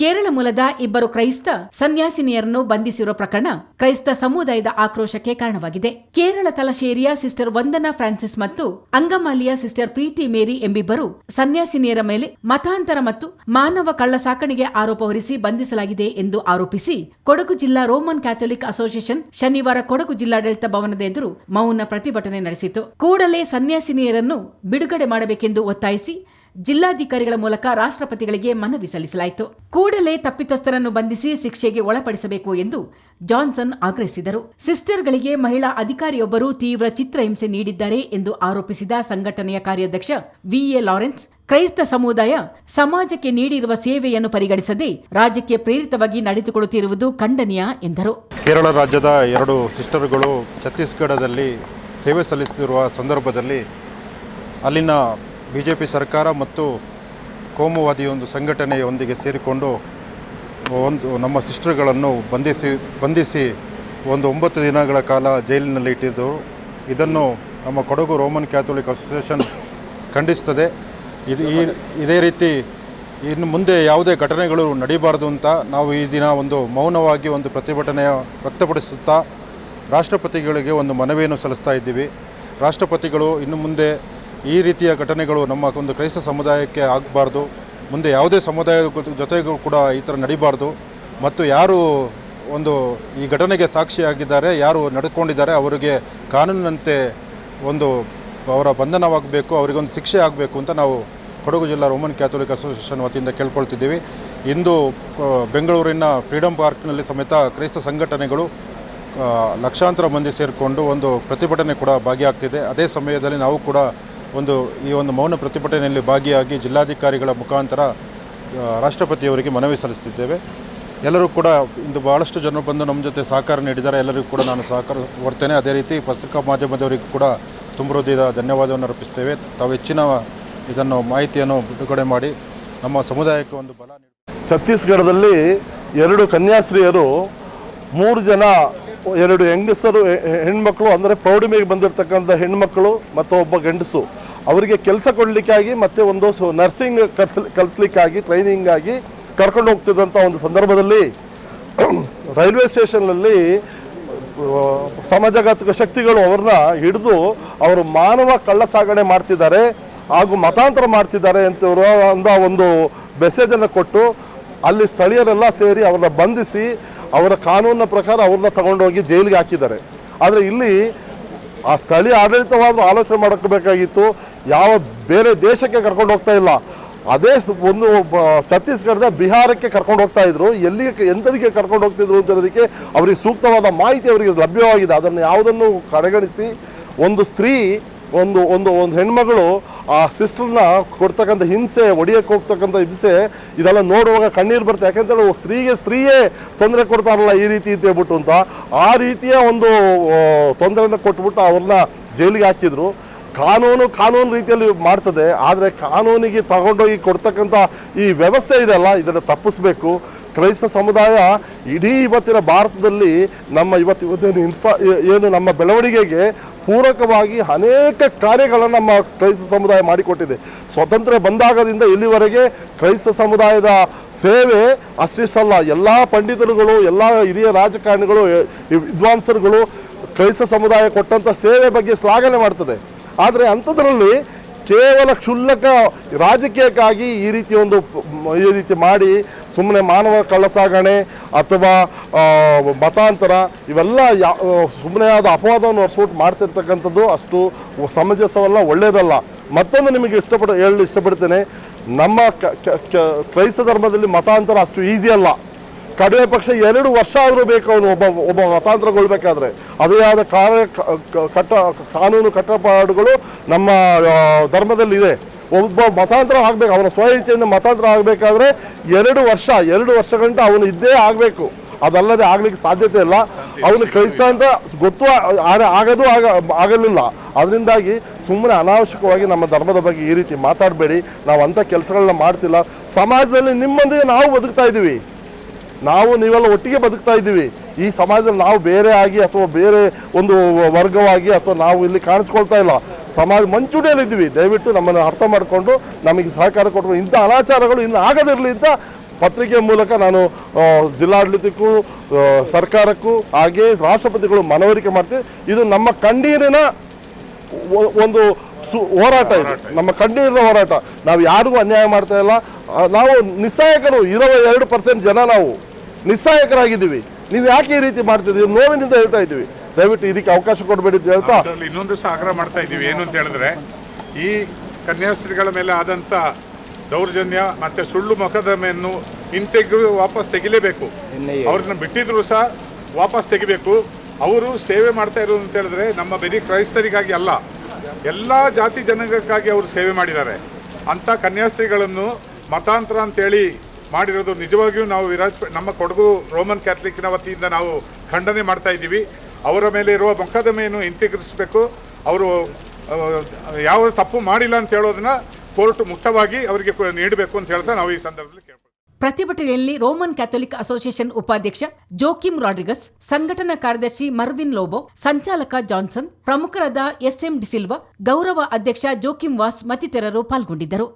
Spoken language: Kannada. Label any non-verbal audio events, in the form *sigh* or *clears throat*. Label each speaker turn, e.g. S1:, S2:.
S1: ಕೇರಳ ಮೂಲದ ಇಬ್ಬರು ಕ್ರೈಸ್ತ ಸನ್ಯಾಸಿನಿಯರನ್ನು ಬಂಧಿಸಿರುವ ಪ್ರಕರಣ ಕ್ರೈಸ್ತ ಸಮುದಾಯದ ಆಕ್ರೋಶಕ್ಕೆ ಕಾರಣವಾಗಿದೆ. ಕೇರಳ ತಲಶೇರಿಯ ಸಿಸ್ಟರ್ ವಂದನಾ ಫ್ರಾನ್ಸಿಸ್ ಮತ್ತು ಅಂಗಮಾಲಿಯ ಸಿಸ್ಟರ್ ಪ್ರೀತಿ ಮೇರಿ ಎಂಬಿಬ್ಬರು ಸನ್ಯಾಸಿನಿಯರ ಮೇಲೆ ಮತಾಂತರ ಮತ್ತು ಮಾನವ ಕಳ್ಳ ಸಾಕಣೆಗೆ ಆರೋಪ ಹೊರಿಸಿ ಬಂಧಿಸಲಾಗಿದೆ ಎಂದು ಆರೋಪಿಸಿ ಕೊಡಗು ಜಿಲ್ಲಾ ರೋಮನ್ ಕ್ಯಾಥೋಲಿಕ್ ಅಸೋಸಿಯೇಷನ್ ಶನಿವಾರ ಕೊಡಗು ಜಿಲ್ಲಾಡಳಿತ ಭವನದ ಎದುರು ಮೌನ ಪ್ರತಿಭಟನೆ ನಡೆಸಿತು. ಕೂಡಲೇ ಸನ್ಯಾಸಿನಿಯರನ್ನು ಬಿಡುಗಡೆ ಮಾಡಬೇಕೆಂದು ಒತ್ತಾಯಿಸಿ ಜಿಲ್ಲಾಧಿಕಾರಿಗಳ ಮೂಲಕ ರಾಷ್ಟ್ರಪತಿಗಳಿಗೆ ಮನವಿ ಸಲ್ಲಿಸಲಾಯಿತು. ಕೂಡಲೇ ತಪ್ಪಿತಸ್ಥರನ್ನು ಬಂಧಿಸಿ ಶಿಕ್ಷೆಗೆ ಒಳಪಡಿಸಬೇಕು ಎಂದು ಜಾನ್ಸನ್ ಆಗ್ರಹಿಸಿದರು. ಸಿಸ್ಟರ್ಗಳಿಗೆ ಮಹಿಳಾ ಅಧಿಕಾರಿಯೊಬ್ಬರು ತೀವ್ರ ಚಿತ್ರಹಿಂಸೆ ನೀಡಿದ್ದಾರೆ ಎಂದು ಆರೋಪಿಸಿದ ಸಂಘಟನೆಯ ಕಾರ್ಯಾಧ್ಯಕ್ಷ ವಿಎ ಲಾರೆನ್ಸ್, ಕ್ರೈಸ್ತ ಸಮುದಾಯ ಸಮಾಜಕ್ಕೆ ನೀಡಿರುವ ಸೇವೆಯನ್ನು ಪರಿಗಣಿಸದೆ ರಾಜ್ಯಕ್ಕೆ ಪ್ರೇರಿತವಾಗಿ ನಡೆದುಕೊಳ್ಳುತ್ತಿರುವುದು ಖಂಡನೀಯ ಎಂದರು.
S2: ಕೇರಳ ರಾಜ್ಯದ ಎರಡು ಸಿಸ್ಟರ್ಗಳು ಛತ್ತೀಸ್ಗಢದಲ್ಲಿ ಸೇವೆ ಸಲ್ಲಿಸುತ್ತಿರುವ ಸಂದರ್ಭದಲ್ಲಿ ಅಲ್ಲಿನ ಬಿ ಜೆ ಪಿ ಸರ್ಕಾರ ಮತ್ತು ಕೋಮುವಾದಿ ಒಂದು ಸಂಘಟನೆಯೊಂದಿಗೆ ಸೇರಿಕೊಂಡು ಒಂದು ನಮ್ಮ ಸಿಸ್ಟರ್ಗಳನ್ನು ಬಂಧಿಸಿ ಬಂಧಿಸಿ ಒಂದು ಒಂಬತ್ತು ದಿನಗಳ ಕಾಲ ಜೈಲಿನಲ್ಲಿ ಇಟ್ಟಿದ್ದರು ಇದನ್ನು ನಮ್ಮ ಕೊಡಗು ರೋಮನ್ ಕ್ಯಾಥೋಲಿಕ್ ಅಸೋಸಿಯೇಷನ್ ಖಂಡಿಸ್ತದೆ. ಇದು ಈ, ಇದೇ ರೀತಿ ಇನ್ನು ಮುಂದೆ ಯಾವುದೇ ಘಟನೆಗಳು ನಡೀಬಾರದು ಅಂತ ನಾವು ಈ ದಿನ ಒಂದು ಮೌನವಾಗಿ ಒಂದು ಪ್ರತಿಭಟನೆಯ ವ್ಯಕ್ತಪಡಿಸುತ್ತಾ ರಾಷ್ಟ್ರಪತಿಗಳಿಗೆ ಒಂದು ಮನವಿಯನ್ನು ಸಲ್ಲಿಸ್ತಾ ಇದ್ದೀವಿ. ರಾಷ್ಟ್ರಪತಿಗಳು ಇನ್ನು ಮುಂದೆ ಈ ರೀತಿಯ ಘಟನೆಗಳು ನಮ್ಮ ಒಂದು ಕ್ರೈಸ್ತ ಸಮುದಾಯಕ್ಕೆ ಆಗಬಾರ್ದು. ಮುಂದೆ ಯಾವುದೇ ಸಮುದಾಯದ ಜೊತೆ- ಜೊತೆಗೂ ಕೂಡ ಈ ಥರ ನಡೀಬಾರ್ದು. ಮತ್ತು ಯಾರು ಒಂದು ಈ ಘಟನೆಗೆ ಸಾಕ್ಷಿಯಾಗಿದ್ದಾರೆ, ಯಾರು ನಡ್ಕೊಂಡಿದ್ದಾರೆ, ಅವರಿಗೆ ಕಾನೂನಿನಂತೆ ಒಂದು ಅವರ ಬಂಧನವಾಗಬೇಕು, ಅವರಿಗೊಂದು ಶಿಕ್ಷೆ ಆಗಬೇಕು ಅಂತ ನಾವು ಕೊಡಗು ಜಿಲ್ಲಾ ರೋಮನ್ ಕ್ಯಾಥೋಲಿಕ್ ಅಸೋಸಿಯೇಷನ್ ವತಿಯಿಂದ ಕೇಳ್ಕೊಳ್ತಿದ್ದೀವಿ. ಇಂದು ಬೆಂಗಳೂರಿನ ಫ್ರೀಡಂ ಪಾರ್ಕ್ನಲ್ಲಿ ಸಮೇತ ಕ್ರೈಸ್ತ ಸಂಘಟನೆಗಳು ಲಕ್ಷಾಂತರ ಮಂದಿ ಸೇರಿಕೊಂಡು ಒಂದು ಪ್ರತಿಭಟನೆ ಕೂಡ ಭಾಗಿಯಾಗ್ತಿದೆ. ಅದೇ ಸಮಯದಲ್ಲಿ ನಾವು ಕೂಡ ಒಂದು ಈ ಒಂದು ಮೌನ ಪ್ರತಿಭಟನೆಯಲ್ಲಿ ಭಾಗಿಯಾಗಿ ಜಿಲ್ಲಾಧಿಕಾರಿಗಳ ಮುಖಾಂತರ ರಾಷ್ಟ್ರಪತಿಯವರಿಗೆ ಮನವಿ ಸಲ್ಲಿಸ್ತಿದ್ದೇವೆ ಎಲ್ಲರೂ ಕೂಡ ಇಂದು ಭಾಳಷ್ಟು ಜನರು ಬಂದು ನಮ್ಮ ಜೊತೆ ಸಹಕಾರ ನೀಡಿದ್ದಾರೆ. ಎಲ್ಲರಿಗೂ ಕೂಡ ನಾನು ಸಹಕಾರ ಕೊಡ್ತೇನೆ. ಅದೇ ರೀತಿ ಪತ್ರಿಕಾ ಮಾಧ್ಯಮದವರಿಗೂ ಕೂಡ ತುಂಬ ಧನ್ಯವಾದವನ್ನು ಅರ್ಪಿಸ್ತೇವೆ ತಾವು ಹೆಚ್ಚಿನ ಇದನ್ನು, ಮಾಹಿತಿಯನ್ನು ಬಿಡುಗಡೆ ಮಾಡಿ ನಮ್ಮ ಸಮುದಾಯಕ್ಕೆ ಒಂದು ಬಲ
S3: ಛತ್ತೀಸ್ಗಢದಲ್ಲಿ ಎರಡು ಕನ್ಯಾಸ್ತ್ರೀಯರು ಮೂರು ಜನ ಎರಡು ಹೆಂಗಸರು ಹೆಣ್ಮಕ್ಳು, ಅಂದರೆ ಪ್ರೌಢಿಮೆಗೆ ಬಂದಿರತಕ್ಕಂಥ ಹೆಣ್ಮಕ್ಳು ಮತ್ತು ಒಬ್ಬ ಗಂಡಸು. ಅವರಿಗೆ ಕೆಲಸ ಕೊಡಲಿಕ್ಕಾಗಿ ಮತ್ತು ಒಂದು ನರ್ಸಿಂಗ್ ಕಲ್ಸ್ ಕಲಿಸ್ಲಿಕ್ಕಾಗಿ ಟ್ರೈನಿಂಗ್ ಆಗಿ ಕರ್ಕೊಂಡು ಹೋಗ್ತಿದ್ದಂಥ ಒಂದು ಸಂದರ್ಭದಲ್ಲಿ *clears throat* ರೈಲ್ವೆ ಸ್ಟೇಷನ್ನಲ್ಲಿ ಸಮಾಜಘಾತಕ ಶಕ್ತಿಗಳು ಅವ್ರನ್ನ ಹಿಡಿದು ಅವರು ಮಾನವ ಕಳ್ಳ ಸಾಗಣೆ ಮಾಡ್ತಿದ್ದಾರೆ ಹಾಗೂ ಮತಾಂತರ ಮಾಡ್ತಿದ್ದಾರೆ ಅಂತ ಒಂದು ಮೆಸೇಜನ್ನು ಕೊಟ್ಟು ಅಲ್ಲಿ ಸ್ಥಳೀಯರೆಲ್ಲ ಸೇರಿ ಅವ್ರನ್ನ ಬಂಧಿಸಿ ಅವರ ಕಾನೂನಿನ ಪ್ರಕಾರ ಅವ್ರನ್ನ ತಗೊಂಡೋಗಿ ಜೈಲಿಗೆ ಹಾಕಿದ್ದಾರೆ. ಆದರೆ ಇಲ್ಲಿ ಆ ಸ್ಥಳೀಯ ಆಡಳಿತವಾದರೂ ಆಲೋಚನೆ ಮಾಡಬೇಕಾಗಿತ್ತು ಯಾವ ಬೇರೆ ದೇಶಕ್ಕೆ ಕರ್ಕೊಂಡು ಹೋಗ್ತಾ ಇಲ್ಲ. ಅದೇ ಒಂದು ಛತ್ತೀಸ್ಗಢದ ಬಿಹಾರಕ್ಕೆ ಕರ್ಕೊಂಡು ಹೋಗ್ತಾ ಇದ್ರು. ಎಲ್ಲಿಗೆ ಎಂಥದಕ್ಕೆ ಕರ್ಕೊಂಡು ಹೋಗ್ತಿದ್ರು ಅಂತೇಳೋದಕ್ಕೆ ಅವರಿಗೆ ಸೂಕ್ತವಾದ ಮಾಹಿತಿ ಅವರಿಗೆ ಲಭ್ಯವಾಗಿದೆ. ಅದನ್ನು ಯಾವುದನ್ನು ಕಡೆಗಣಿಸಿ ಒಂದು ಸ್ತ್ರೀ, ಒಂದು ಒಂದು ಒಂದು ಹೆಣ್ಮಗಳು ಆ ಸಿಸ್ಟರ್ನ ಕೊಡ್ತಕ್ಕಂಥ ಹಿಂಸೆ, ಒಡಿಯಕ್ಕೆ ಹೋಗ್ತಕ್ಕಂಥ ಹಿಂಸೆ, ಇದೆಲ್ಲ ನೋಡುವಾಗ ಕಣ್ಣೀರು ಬರುತ್ತೆ. ಯಾಕೆಂತೇಳಿ ಸ್ತ್ರೀಗೆ ಸ್ತ್ರೀಯೇ ತೊಂದರೆ ಕೊಡ್ತಾರಲ್ಲ ಈ ರೀತಿ ಅಂತ ಹೇಳ್ಬಿಟ್ಟು ಅಂತ. ಆ ರೀತಿಯ ಒಂದು ತೊಂದರೆಯನ್ನು ಕೊಟ್ಬಿಟ್ಟು ಅವ್ರನ್ನ ಜೈಲಿಗೆ ಹಾಕಿದ್ರು. ಕಾನೂನು ಕಾನೂನು ರೀತಿಯಲ್ಲಿ ಮಾಡ್ತದೆ. ಆದರೆ ಕಾನೂನಿಗೆ ತಗೊಂಡೋಗಿ ಕೊಡ್ತಕ್ಕಂಥ ಈ ವ್ಯವಸ್ಥೆ ಇದೆಯಲ್ಲ, ಇದನ್ನು ತಪ್ಪಿಸ್ಬೇಕು. ಕ್ರೈಸ್ತ ಸಮುದಾಯ ಇಡೀ ಇವತ್ತಿನ ಭಾರತದಲ್ಲಿ ನಮ್ಮ ಇವತ್ತು ಇವತ್ತಿನ ಇನ್ಫಾ ಏನು ನಮ್ಮ ಬೆಳವಣಿಗೆಗೆ ಪೂರಕವಾಗಿ ಅನೇಕ ಕಾರ್ಯಗಳನ್ನು ನಮ್ಮ ಕ್ರೈಸ್ತ ಸಮುದಾಯ ಮಾಡಿಕೊಟ್ಟಿದೆ. ಸ್ವತಂತ್ರ ಬಂದಾಗದಿಂದ ಇಲ್ಲಿವರೆಗೆ ಕ್ರೈಸ್ತ ಸಮುದಾಯದ ಸೇವೆ ಅಷ್ಟಿಷ್ಟಲ್ಲ. ಎಲ್ಲ ಪಂಡಿತರುಗಳು, ಎಲ್ಲ ಹಿರಿಯ ರಾಜಕಾರಣಿಗಳು ವಿದ್ವಾಂಸರುಗಳು ಕ್ರೈಸ್ತ ಸಮುದಾಯ ಕೊಟ್ಟಂಥ ಸೇವೆ ಬಗ್ಗೆ ಶ್ಲಾಘನೆ ಮಾಡ್ತದೆ. ಆದರೆ ಅಂಥದ್ರಲ್ಲಿ ಕೇವಲ ಕ್ಷುಲ್ಲಕ ರಾಜಕೀಯಕ್ಕಾಗಿ ಈ ರೀತಿ ಒಂದು, ಈ ರೀತಿ ಮಾಡಿ ಸುಮ್ಮನೆ ಮಾನವ ಕಳ್ಳಸಾಗಣೆ ಅಥವಾ ಮತಾಂತರ, ಇವೆಲ್ಲ ಸುಮ್ಮನೆ ಆದ ಅಪವಾದವನ್ನು ಸೂಟ್ ಮಾಡ್ತಿರ್ತಕ್ಕಂಥದ್ದು ಅಷ್ಟು ಸಮಂಜಸವಲ್ಲ ಒಳ್ಳೆಯದಲ್ಲ ಮತ್ತೊಂದು ನಿಮಗೆ ಇಷ್ಟಪಡ, ಹೇಳಲು ಇಷ್ಟಪಡ್ತೇನೆ, ನಮ್ಮ ಕ್ರೈಸ್ತ ಧರ್ಮದಲ್ಲಿ ಮತಾಂತರ ಅಷ್ಟು ಈಸಿ ಅಲ್ಲ. ಕಡಿಮೆ ಪಕ್ಷ ಎರಡು ವರ್ಷ ಆದರೂ ಬೇಕು ಅವನು ಒಬ್ಬ ಒಬ್ಬ ಮತಾಂತರಗೊಳ್ಬೇಕಾದ್ರೆ. ಅದೇ ಆದ ಕಾರ್ಯ ಕಟ್ಟ, ಕಾನೂನು ಕಟ್ಟಪಾಡುಗಳು ನಮ್ಮ ಧರ್ಮದಲ್ಲಿ ಇದೆ ಒಬ್ಬ ಮತಾಂತರ ಆಗಬೇಕು, ಅವನ ಸ್ವ ಇಚ್ಛೆಯಿಂದ ಮತಾಂತರ ಆಗಬೇಕಾದ್ರೆ ಎರಡು ವರ್ಷ ಎರಡು ವರ್ಷ ಗಂಟ ಅವನು ಇದ್ದೇ ಆಗಬೇಕು. ಅದಲ್ಲದೆ ಆಗ್ಲಿಕ್ಕೆ ಸಾಧ್ಯತೆ ಇಲ್ಲ. ಅವನು ಕಳಿಸ್ತಾ ಅಂತ ಗೊತ್ತು ಆಗದು ಆಗ, ಆಗಲಿಲ್ಲ. ಅದರಿಂದಾಗಿ ಸುಮ್ಮನೆ ಅನಾವಶ್ಯಕವಾಗಿ ನಮ್ಮ ಧರ್ಮದ ಬಗ್ಗೆ ಈ ರೀತಿ ಮಾತಾಡಬೇಡಿ. ನಾವು ಅಂಥ ಕೆಲಸಗಳನ್ನ ಮಾಡ್ತಿಲ್ಲ. ಸಮಾಜದಲ್ಲಿ ನಿಮ್ಮೊಂದಿಗೆ ನಾವು ಬದುಕ್ತಾ ಇದ್ದೀವಿ. ನಾವು ನೀವೆಲ್ಲ ಒಟ್ಟಿಗೆ ಬದುಕ್ತಾ ಇದ್ದೀವಿ. ಈ ಸಮಾಜದಲ್ಲಿ ನಾವು ಬೇರೆ ಆಗಿ ಅಥವಾ ಬೇರೆ ಒಂದು ವರ್ಗವಾಗಿ ಅಥವಾ ನಾವು ಇಲ್ಲಿ ಕಾಣಿಸ್ಕೊಳ್ತಾ ಇಲ್ಲ. ಸಮಾಜ ಮಂಚೂಣಿಯಲ್ಲಿದ್ದೀವಿ ದಯವಿಟ್ಟು ನಮ್ಮನ್ನು ಅರ್ಥ ಮಾಡಿಕೊಂಡು ನಮಗೆ ಸಹಕಾರ ಕೊಟ್ಟು ಇಂಥ ಅನಾಚಾರಗಳು ಇನ್ನು ಆಗದಿರಲಿ ಅಂತ ಪತ್ರಿಕೆ ಮೂಲಕ ನಾನು ಜಿಲ್ಲಾಡಳಿತಕ್ಕೂ ಸರ್ಕಾರಕ್ಕೂ, ಹಾಗೆ ರಾಷ್ಟ್ರಪತಿಗಳು ಮನವರಿಕೆ ಮಾಡ್ತೀವಿ. ಇದು ನಮ್ಮ ಕಣ್ಣೀರಿನ ಒಂದು ಸು, ಹೋರಾಟ ಇದು. ನಮ್ಮ ಕಣ್ಣೀರಿನ ಹೋರಾಟ. ನಾವು ಯಾರಿಗೂ ಅನ್ಯಾಯ ಮಾಡ್ತಾ ಇಲ್ಲ. ನಾವು ನಿಸ್ಸಹಾಯಕರು. ಇರೋ ಎರಡು ಪರ್ಸೆಂಟ್ ಜನ ನಾವು ನಿಸ್ಸಹಾಯಕರಾಗಿದ್ದೀವಿ. ನೀವು ಯಾಕೆ ಈ ರೀತಿ ಮಾಡ್ತಿದ್ದೀವಿ ನೋವಿನಿಂದ ಹೇಳ್ತಾ ಇದ್ದೀವಿ. ದಯವಿಟ್ಟು ಇದಕ್ಕೆ ಅವಕಾಶ ಕೊಡಬೇಡಿ ಅಂತ ಹೇಳ್ತಾ
S4: ಅದರಲ್ಲಿ ಇನ್ನೊಂದು ಸಹ ಆಗ್ರಹ ಮಾಡ್ತಾ ಇದ್ದೀವಿ ಏನು ಅಂತ ಹೇಳಿದ್ರೆ ಈ ಕನ್ಯಾಸ್ತ್ರೀಗಳ ಮೇಲೆ ಆದಂತ ದೌರ್ಜನ್ಯ ಮತ್ತೆ ಸುಳ್ಳು ಮೊಕದ್ದಮೆಯನ್ನು ಹಿಂತೆಗೆದು ವಾಪಸ್ ತೆಗಿಲೇಬೇಕು. ಅವ್ರನ್ನ ಬಿಟ್ಟಿದ್ರು ಸಹ ವಾಪಸ್ ತೆಗಿಬೇಕು. ಅವರು ಸೇವೆ ಮಾಡ್ತಾ ಇರೋದು ಅಂತ ಹೇಳಿದ್ರೆ ನಮ್ಮ ಬರೀ ಕ್ರೈಸ್ತರಿಗಾಗಿ ಅಲ್ಲ ಎಲ್ಲ ಜಾತಿ ಜನಾಂಗಕ್ಕಾಗಿ ಅವರು ಸೇವೆ ಮಾಡಿದ್ದಾರೆ. ಅಂತ ಕನ್ಯಾಸ್ತ್ರೀಗಳನ್ನು ಮತಾಂತರ ಅಂತೇಳಿ ಮಾಡಿರೋದು ನಿಜವಾಗಿಯೂ ನಾವು ವಿರಾಜ್ ನಮ್ಮ ಕೊಡಗು ರೋಮನ್ ಕ್ಯಾಥಲಿಕ್ನ ವತಿಯಿಂದ ನಾವು ಖಂಡನೆ ಮಾಡ್ತಾ ಇದ್ದೀವಿ ಅವರ ಮೇಲೆ ಇರುವ ಮೊಕದ್ದಮೆಯನ್ನು ಹಿಂತೆಗೆರಿಸಬೇಕು ಅವರು ಯಾವ ತಪ್ಪು ಮಾಡಿಲ್ಲ ಅಂತ ಹೇಳೋದನ್ನ ಕೋರ್ಟ್ ಮುಕ್ತವಾಗಿ ಅವರಿಗೆ ನೀಡಬೇಕು ಅಂತ ಹೇಳ್ತಾ ನಾವು ಈ ಸಂದರ್ಭದಲ್ಲಿ ಕೇಳ್ಬೋದು
S1: ಪ್ರತಿಭಟನೆಯಲ್ಲಿ ರೋಮನ್ ಕ್ಯಾಥೋಲಿಕ್ ಅಸೋಸಿಯೇಷನ್ ಉಪಾಧ್ಯಕ್ಷ ಜೋಕಿಮ್ ರಾಡ್ರಿಗಸ್, ಸಂಘಟನಾ ಕಾರ್ಯದರ್ಶಿ ಮರ್ವಿನ್ ಲೋಬೋ, ಸಂಚಾಲಕ ಜಾನ್ಸನ್, ಪ್ರಮುಖರಾದ ಎಸ್ಎಂ ಡಿಸಿಲ್ವಾ, ಗೌರವ ಅಧ್ಯಕ್ಷ ಜೋಕಿಮ್ ವಾಸ್ ಮತ್ತಿತರರು ಪಾಲ್ಗೊಂಡಿದ್ದರು.